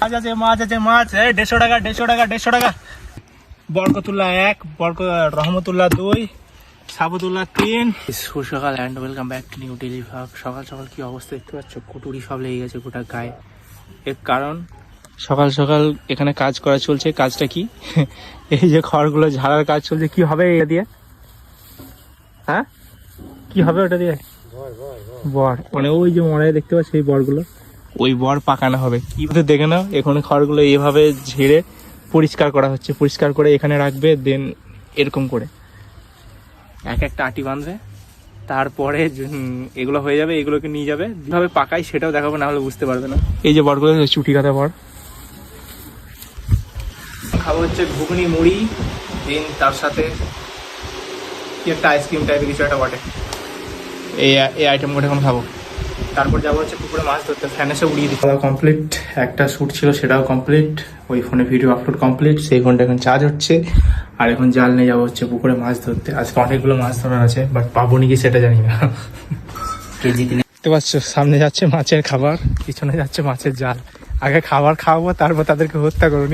মাছ আছে মাছ আছে মাছ এই দেড়শো টাকা দেড়শো টাকা দেড়শো টাকা। বরকতুল্লাহ এক বরক রহমতুল্লাহ দুই সাবুদুল্লাহ তিন। সুসকাল and welcome back to new Delhi সকাল সকাল কি অবস্থা দেখতে পাচ্ছ? কুটুরি সব লেগে গেছে গোটা গায়ে। এর কারণ? সকাল সকাল এখানে কাজ করা চলছে। কাজটা কি? এই যে খড়গুলো ঝাড়ার কাজ চলছে। কি হবে এটা দিয়ে? হ্যাঁ? কি হবে ওটা দিয়ে? বর মানে ওই যে মরাই দেখতে পাচ্ছ এই বরগুলো ওই বর পাকানো হবে। কি বলতে দেখে নাও, এখানে খড়গুলো এইভাবে ঝেড়ে পরিষ্কার করা হচ্ছে। পরিষ্কার করে এখানে রাখবে দেন এরকম করে। এক একটা আটি বাঁধবে, তারপরে এগুলো হয়ে যাবে, এগুলোকে নিয়ে যাবে। কীভাবে পাকাই সেটাও দেখাবো, না হলে বুঝতে পারবে না। এই যে বরগুলো চুটি কাটা বর। খাব হচ্ছে ঘুগনি, মুড়ি দিন তার সাথে কি একটা আইসক্রিম টাইপের কিছু একটা বটে। এই এই আইটেমগুলো এখন খাব। তারপর যাব হচ্ছে পুকুরে মাছ ধরতে। ফ্যানেসে উড়িয়ে দিই খাওয়া কমপ্লিট একটা শ্যুট ছিল সেটাও কমপ্লিট ওই ফোনে ভিডিও আপলোড কমপ্লিট সেই ফোনটা এখন চার্জ হচ্ছে। আর এখন জাল নিয়ে যাব হচ্ছে পুকুরে মাছ ধরতে। আজকে অনেকগুলো মাছ ধরার আছে বাট পাবো নাকি সেটা জানি না। কেজি দেখতে পাচ্ছ, সামনে যাচ্ছে মাছের খাবার, পিছনে যাচ্ছে মাছের জাল। আগে খাবার খাওয়াবো, তারপর তাদেরকে হত্যা করো।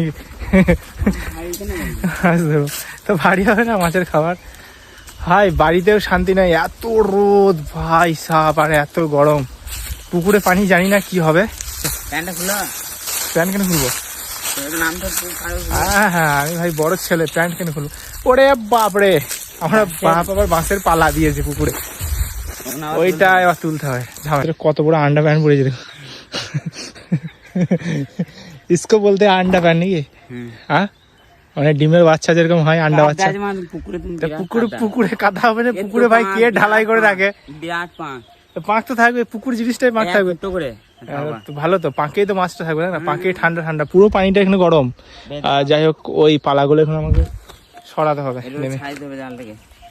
তো ভারী হবে না মাছের খাবার? ভাই, বাড়িতেও শান্তি নাই, এত রোদ, ভাই সাপ আর এত গরম। পুকুরে পানি জানি না কি হবে। প্যান্টটা খুলো। প্যান্ট কেন খুলবো? হ্যাঁ হ্যাঁ আমি ভাই বড় ছেলে প্যান্ট কেন খুলবো? ওরে বাপরে আমরা বাপ আবার বাঁশের পালা দিয়েছে পুকুরে। ওইটা এবার তুলতে হয়। কত বড় আন্ডা প্যান্ট পড়েছে দেখো। ইসকো বলতে আন্ডা প্যান্ট নাকি? হ্যাঁ? মানে ডিমের বাচ্চা যেরকম হয় আন্ডা বাচ্চা। পুকুরে পুকুরে পুকুরে কাদা হবে না? পুকুরে ভাই কে ঢালাই করে রাখে? বিরাট পাঁচ। পাঁক তো থাকবে পুকুর জিনিসটাই পাঁক থাকবে। তো করে। ভালো তো পাঁকেই তো মাছটা থাকবে না পাঁকে ঠান্ডা ঠান্ডা। পুরো পানিটা এখানে গরম। আর যাই হোক ওই পালাগুলো এখন আমাকে সরাতে হবে নেমে।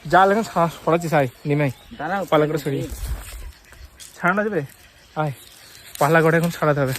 জাল এখন সরা- সরাচ্ছি সাই নেমে। পালাগুলো পালা করে সরিয়ে ছাড়ানো যাবে? আয় পালা করে এখন সরাতে হবে।